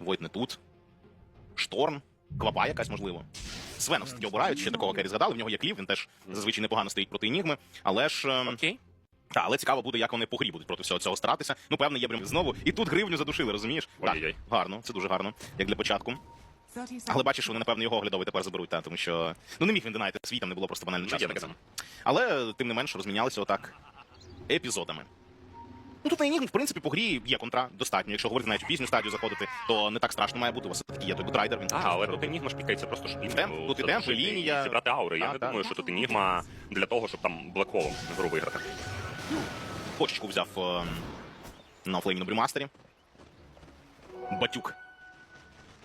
Войт не тут. Шторм, Квапа якась, можливо. Свена все-таки обирають, ще такого Керрі згадали, в нього є клів, він теж зазвичай непогано стоїть проти Енігми, але ж. ем, Окей. та, але цікаво буде, як вони по грі будуть проти всього цього старатися. Ну, певне, є брем знову. І тут гривню задушили, розумієш? Ой-ой-ой. Так, гарно, це дуже гарно, як для початку. Але бачиш, вони, напевно, його оглядовий тепер заберуть, та, тому що. Ну не міг він динайте свій, там не було просто банально Ну, часу. Але тим не менш розмінялися отак епізодами. Ну тут на Енігм, в принципі, по грі є контра достатньо. Якщо говорити навіть у пізню стадію заходити, то не так страшно має бути. У вас все-таки є той бутрайдер. Він А, але тут Енігма ж пікається просто щоб Темп, Енігму тут і темп, і лінія. зібрати аури. Я не думаю, що тут Енігма для того, щоб там блекхолом гру виграти. Почечку взяв е, на флеймі на брюмастері. Батюк.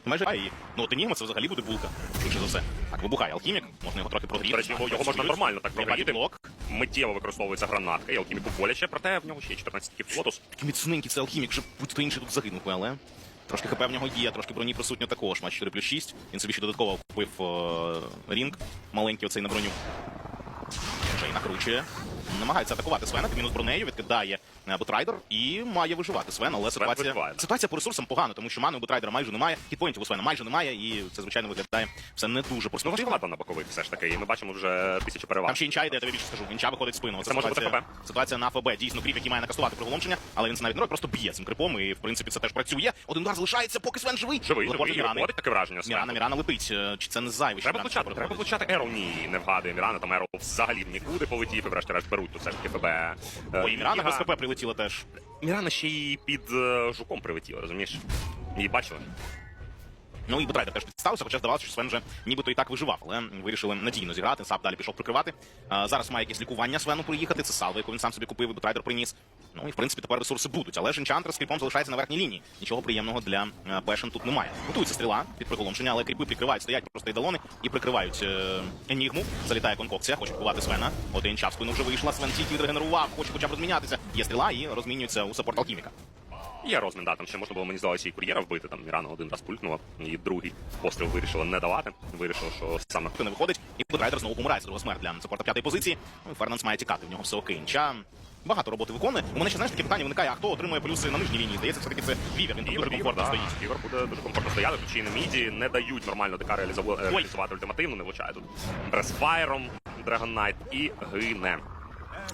Майже а, ну от Енігма це взагалі буде булка. Швидше за все. Так, вибухає алхімік, можна його трохи прогріти. До речі, його, його можна нормально так Прогріти блок. Миттєво використовується гранатка, і алхіміку боляче, проте в нього ще 14 ків лотус. Такий міцненький це алхімік, вже будь-хто інший тут загинув, але. Трошки хп в нього є, трошки броні присутньо також. Матч 4 плюс 6. Він собі ще додатково купив е, рінг. Маленький оцей на броню. Вже і накручує. Намагається атакувати Свена, під мінус бронею, відкидає е, Бутрайдер і має виживати Свен, але ситуація, ситуація по ресурсам погана, тому що мани у Бутрайдера майже немає, хітпоінтів у Свена майже немає, і це, звичайно, виглядає все не дуже Ну, перспективно. на бокових все ж таки, і ми бачимо вже тисячу переваг. Там ще інча йде, я тобі більше скажу. Інча виходить в спину. Це може бути ФБ. ситуація на ФБ. Дійсно, кріп, який має накастувати приголомшення, але він це навіть не робить, просто б'є цим крипом, і в принципі це теж працює. Один удар залишається, поки Свен живий. Живий, живий, Мірани. виходить таке враження. Свен. Мірана, Мірана летить. Е, Чи це не зайвий? Треба влучати, треба влучати Ерол. Ні, не вгадує Мірана, там Ерол взагалі нікуди полетів, і врешті-решт беруть тут все ж таки ФБ. Е, Ой, і Мірана без ХП прилетіла теж. Мірана ще й під е, жуком прилетіла, розумієш? Її бачили? Ну і Бутрайдер теж підставився, хоча здавалося, що Свен вже нібито і так виживав, але вирішили надійно зіграти. Сап далі пішов прикривати. А, зараз має якесь лікування Свену приїхати. Це салва, яку він сам собі купив, і Бутрайдер приніс. Ну і в принципі тепер ресурси будуть. Але ж Енчантер з кріпом залишається на верхній лінії. Нічого приємного для е, Пешен тут немає. Готується стріла під приголомшення, але кріпи прикривають, стоять просто ідалони і прикривають е, Енігму. Залітає конкокція, хоче кувати Свена. Один час вже вийшла. Свен тільки відрегенерував, хоче хоча б розмінятися. Є стріла і розмінюється у саппорт алхіміка. Є розмін, да, там ще можна було, мені здалося, і кур'єра вбити, там Мірана один раз пулькнула, і другий постріл вирішила не давати. Вирішила, що саме не виходить, і Бутрайдер знову помирає з друга смерть для саппорта п'ятої позиції. Ну, Фернанс має тікати, в нього все окей. Інча багато роботи виконує. У мене ще знаєш таке питання виникає, а хто отримує плюси на нижній лінії? Здається, все-таки це Вівер, він тут дуже комфортно стоїть. Ігор буде дуже комфортно стояти, тут й на міді, не дають нормально реалізову- е, реалізувати ультимативну, не влучає тут Бресфайром, Dragon Knight і гине.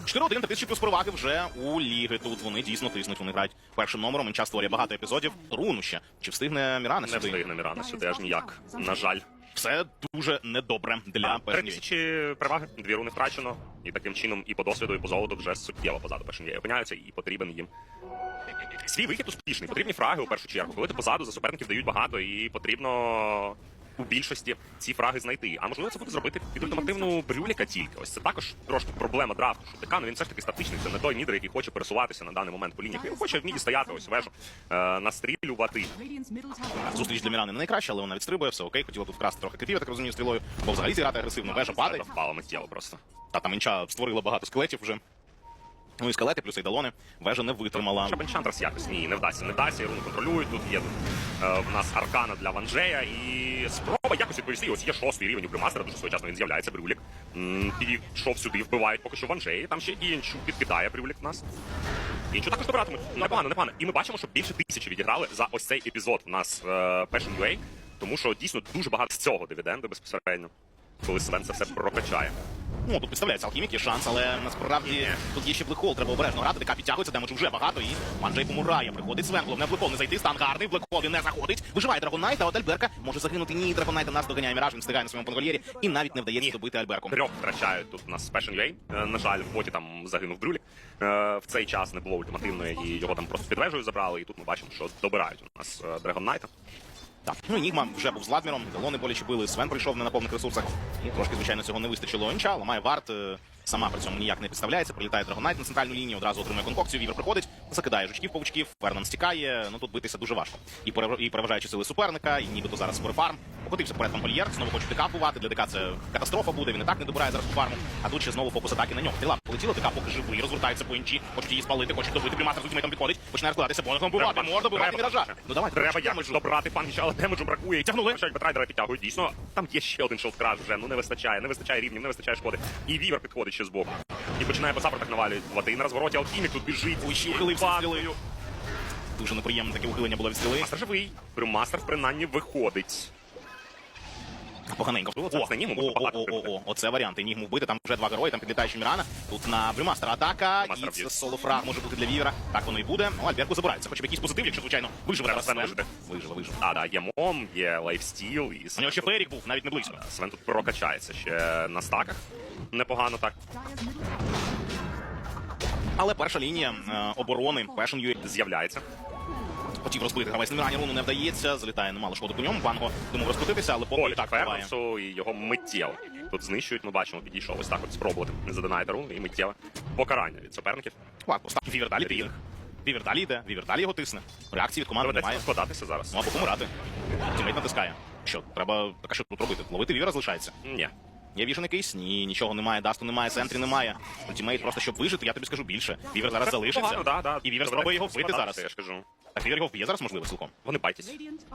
4-1 та тисячі плюс переваги вже у ліги. Тут вони дійсно тиснуть, вони грають першим номером. Інча створює багато епізодів. Руну ще. Чи встигне Мірана Не встигне Мірана сюди аж ніяк. На жаль. Все дуже недобре для Три тисячі переваги, дві руни втрачено, і таким чином і по досвіду, і по золоту вже суттєво позаду першим опиняються, і потрібен їм. Свій вихід успішний, потрібні фраги у першу чергу. Коли ти позаду за суперників дають багато, і потрібно у більшості ці фраги знайти. А можливо, це буде зробити під ультимативну брюліка тільки. Ось це також трошки проблема драфту. Що Декан він все ж таки статичний. Це не той мідер, який хоче пересуватися на даний момент по лініях. Він хоче в міді стояти, ось вежу, е, настрілювати. Зустріч для Мірани не найкраща, але вона відстрибує, все окей. Хотіла тут вкрасти трохи крипів, я так розумію, стрілою. Бо взагалі зіграти агресивно. Вежа падає. Впала миттєво просто. Та там інча створила багато скелетів вже. Ну і скелети, плюс ейдалони. Вежа не витримала. Щоб Енчантрас якось ні, не вдасться. Не вдасться, і руни контролюють. Тут є е, в нас аркана для Ванжея і спроба якось відповісти. Ось є шостий рівень у Брюмастера, дуже своєчасно він з'являється, Брюлік. Підійшов сюди, вбивають поки що Ванжеї. Там ще і інчу підкидає Брюлік нас. Інчу також добиратимуть. Непогано, непогано. І ми бачимо, що більше тисячі відіграли за ось цей епізод у нас е, Passion UA, тому що дійсно дуже багато з цього дивіденду безпосередньо, коли Свен це все прокачає. Ну, тут підставляється алхімік, є шанс, але насправді тут є ще блекхол, треба обережно грати, ДК підтягується, демеджу вже багато, і Манджей помирає. Приходить Свен, головне блекхол не зайти, стан гарний, блекхол він не заходить. Виживає Драгон Найт, а от Альберка може загинути. Ні, Драгонайта нас доганяє Міраж, він встигає на своєму пангольєрі і навіть не вдається добити Альберку. Трьох втрачають тут у нас Passion. Е, На жаль, в боті там загинув Брюлік. Е, В цей час не було ультимативної, і його там просто під вежею забрали. І тут ми бачимо, що добирають у нас е, Драгон Найта. Так, ну Нігма вже був з Ладміром, Делони боляче били, Свен прийшов не на повних ресурсах. І трошки, звичайно, цього не вистачило. Інча, ламає варт, е, сама при цьому ніяк не підставляється, прилітає Драгонайт на центральну лінію, одразу отримує конкокцію, Вівер приходить, закидає жучків, павучків, Фернан стікає. Ну тут битися дуже важко. І, і переважаючи сили суперника, і нібито зараз скорифарм. Покотився вперед Пампольєр, знову хоче ДК бувати. Для ДК це катастрофа буде, він і так не добирає зараз по фарму. А тут ще знову фокус атаки на нього. Стріла полетіла, ДК поки живий, розвертається по інчі, хочуть її спалити, хочуть добити, приматор з ультимейтом підходить, починає розкладатися, бонусом бувати, можна бувати міража. Ну давай, Треба якось добрати пангіча, але демеджу бракує. Тягнули. Хоча Бетрайдера підтягують. Дійсно, там є ще один шолдкраш вже. Ну не вистачає, не вистачає рівнів, не вистачає шкоди. І Вівер підходить ще збоку. І починає по саппортах навалювати. І на розвороті алхімік тут біжить. Ой, ще стрілою. Дуже неприємне таке ухилення було від стріли. Мастер живий. Примастер принаймні виходить. Поганенько. О, о, о, о, о, оце варіанти. Нігму вбити, там вже два герої, там підлітає Мірана. Тут на Бримастера атака, Бримастер і це б'є. солофраг може бути для Вівера. Так воно і буде. Ну, Альберку забирається. Хоча б якийсь позитив, якщо, звичайно, виживе зараз Свен Свен. вижити. Виживе, виживе. А, да, є мом, є лайфстіл, і У нього ще Ферік був, навіть не близько. Свен тут прокачається ще на стаках. Непогано так. Але перша лінія е, оборони Passion UA З'являється. хотів розбити гравець Немірані руну не вдається. Залітає немало шкоди по ньому. Банго думав розкрутитися, але поки так триває. Фернсу і його миттєво. Тут знищують, ми бачимо, підійшов ось так от спробувати задонайте руну і миттєве покарання від суперників. Ладно, поставки Вівер далі піде. Вівер далі йде, Вівер далі його тисне. Реакції від команди Доведеться немає. розкладатися зараз. Ну або помирати. Тімейт натискає. Що, треба так що тут робити? Ловити Вівера залишається. Ні. Є вішений кейс? Ні, нічого немає, дасту немає, сентрі немає. Ультімейт просто щоб вижити, я тобі скажу більше. Вівер зараз залишиться. Погано, да, да. І Вівер спробує його вбити зараз. Я ж кажу. Так Вівер його вб'є зараз, можливо, цілком. Вони байтесь.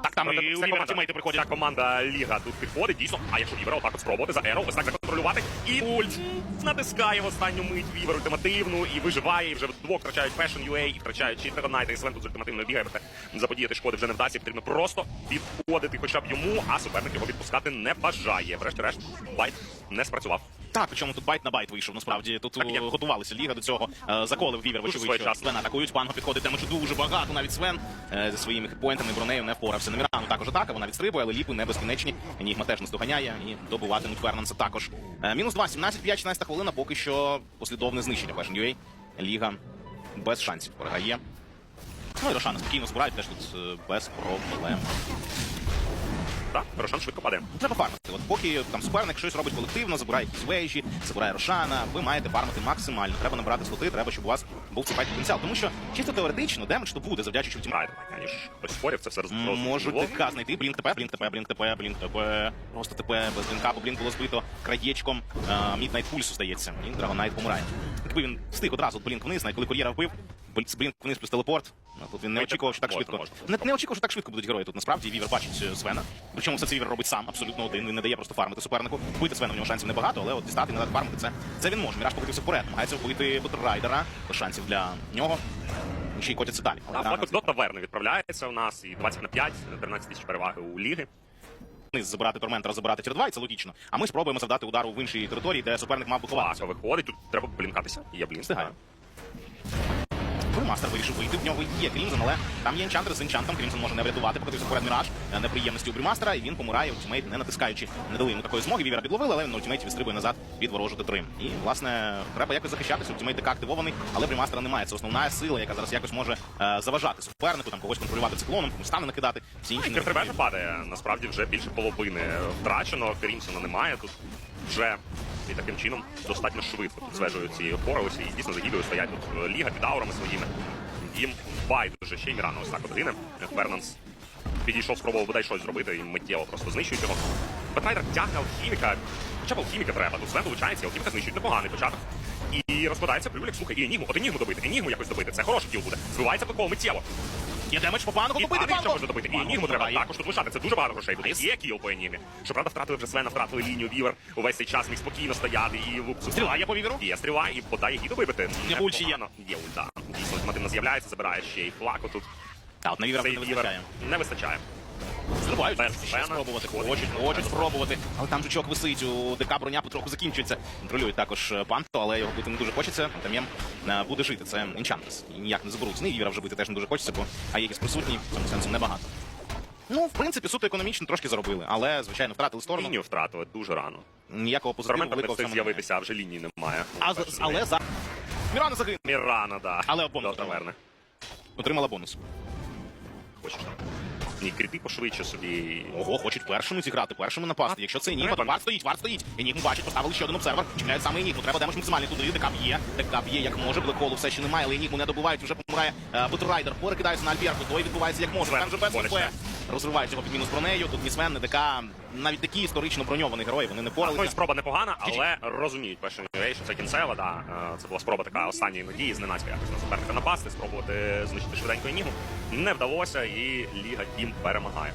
Так, там і вся команда- тімейти приходять. Вся команда Ліга тут підходить, дійсно. А якщо Вівера отак от спробувати за Еро, ось так законтролювати. І ульт натискає в останню мить Вівер ультимативну і виживає. І вже вдвох втрачають Fashion UA, і втрачають чи Тернайта, і Свен тут з ультимативною бігає. проте Заподіяти шкоди вже не вдасться. Потрібно просто відходити хоча б йому, а суперник його відпускати не бажає. Врешті-решт, байт не спрацював. Так, причому тут байт на байт вийшов. Насправді тут Так, е, є. готувалися ліга до цього. Е, Заколив Вівер, вочевидь, що своєчасно. Свен атакують. Банго підходить демеджу дуже багато. Навіть Свен е, зі своїми хітпоінтами бронею не впорався. Немірану також атака, вона відстрибує, але ліпи не безкінечні. Енігма теж наздоганяє і добиватимуть Фернанса також. Мінус 2, 17, 5, 16 хвилина. Поки що послідовне знищення Fashion UA. Ліга без шансів програє. Ну і Рошана спокійно збирають теж тут без проблем. Так, Рошан швидко падає. Треба фармити. От поки там суперник щось робить колективно, забирає якісь вежі, забирає Рошана, ви маєте фармити максимально. Треба набрати слоти, треба, щоб у вас був цей потенціал. Тому що чисто теоретично демедж то буде, завдячуючи втім. Райдер, аніж хтось спорів, це все роз... Можуть розбуло. ТК знайти. Блінк ТП, блінк ТП, блінк ТП, блінк ТП. Просто ТП без блінка, бо блінк було збито краєчком Міднайт Пульсу, здається. І Драгонайт помирає. Якби він встиг одразу блінк вниз, навіть коли кур'єра вбив, бл- блінк вниз плюс телепорт. Ну, тут він не очікував, що так швидко. Не, не очікував, що так швидко будуть герої тут. Насправді Вівер бачить е, Свена. Причому все це Вівер робить сам, абсолютно один. Він не дає просто фармити супернику. Вбити Свена в нього шансів небагато, але от дістати і надати фармити це, це він може. Міраж покотився вперед, намагається вбити Бутрайдера. Без шансів для нього. І Ще й котяться далі. А флакот до таверни відправляється у нас і 20 на 5, 13 тисяч переваги у ліги. вниз забирати Торментера, забирати тір 2, і це логічно. А ми спробуємо завдати удару в іншій території, де суперник мав би ховатися. Виходить, тут треба блінкатися. Я блін. Встигає. Мастер вирішив вийти, в нього є Крімзон, але там є енчантер з енчантом. Крімзон може не врятувати, покотився вперед Міраж. Е, Неприємності у Брімастера, і він помирає ультимейт, не натискаючи. Не дали йому такої змоги. Вівера підловили, але він на ультимейті відстрибує назад під ворожу Т3. І, власне, треба якось захищатися. Ультимейт ДК активований, але Брімастера немає. Це основна сила, яка зараз якось може е, заважати супернику, там когось контролювати циклоном, комусь стане накидати. Всі інші не падає. Насправді вже більше половини втрачено. Крімсона немає тут. Вже і таким чином достатньо швидко тут звежують ці опорилися і дійсно загідою стоять тут е, ліга під аурами своїми. Їм байдуже ще й Мірано ось так от гине. Фернанс підійшов, спробував бодай щось зробити і миттєво просто знищують його. Бетрайдер тягне алхіміка. Хоча б алхіміка треба. Тут Свен долучається, алхіміка знищують непоганий початок. І розкладається Брюлік, слухай, і Енігму, от Енігму добити, Енігму якось добити. Це хороший кіл буде. Збивається Пекол миттєво. Є демедж по флангу добити Паника може добити. І Енігму треба також тут лишати. Це дуже багато грошей буде. Є кіл по Енігмі. Щоправда, втратили вже Свена, втратили лінію Вівер. Увесь цей час міг спокійно стояти і лук. Стріла є по Віверу? Є стріла, і подає її добити. Є ульчі є? Є ульта. Дійсно, ультимативно з'являється, забирає ще й флаку тут. Та, от на Вівера не вистачає. не вистачає. Зривають, ще спробувати, хочуть, хочуть спробувати. Але там жучок висить, у ДК броня потроху закінчується. Контролюють також е, Панто, але його бити не дуже хочеться. Там'єм е, буде жити, це Енчантрес. І ніяк не заберуть. І Віра вже бити теж не дуже хочеться, бо Аєкіс присутній, в цьому сенсу небагато. Ну, в принципі, суто економічно трошки заробили, але, звичайно, втратили сторону. Лінію втратили дуже рано. Ніякого позитиву великого цьому з'явитися, а вже лінії немає. А, з- але за... Мірана загинула. Мірана, да. Але бонус отримала. Отримала бонус. Хочеш там. Ні, кріти пошвидше собі. Ого, хочуть першими зіграти, першими напасти. Якщо це Енігма, то вар стоїть, вар стоїть. Енігму бачить, поставили ще один обсервер. Чекають саме Енігму. Треба демедж максимальний туди. ДК б'є. ДК б'є як може. Блеколу все ще немає, але Енігму не добувають. Вже помирає е, Бутрайдер. Перекидається на Альберту. Той відбувається як може. Там же без. Розривають його під мінус бронею. Тут Місмен, не така Навіть такі історично броньовані герої. Вони не Ну, і поралися. спроба непогана, але розуміють перше що це кінцева. Да. Е, Це була спроба така останньої надії, зненацька якось на суперника напасти, спробувати знищити швиденько нігу. Не вдалося, і Ліга Тім перемагає.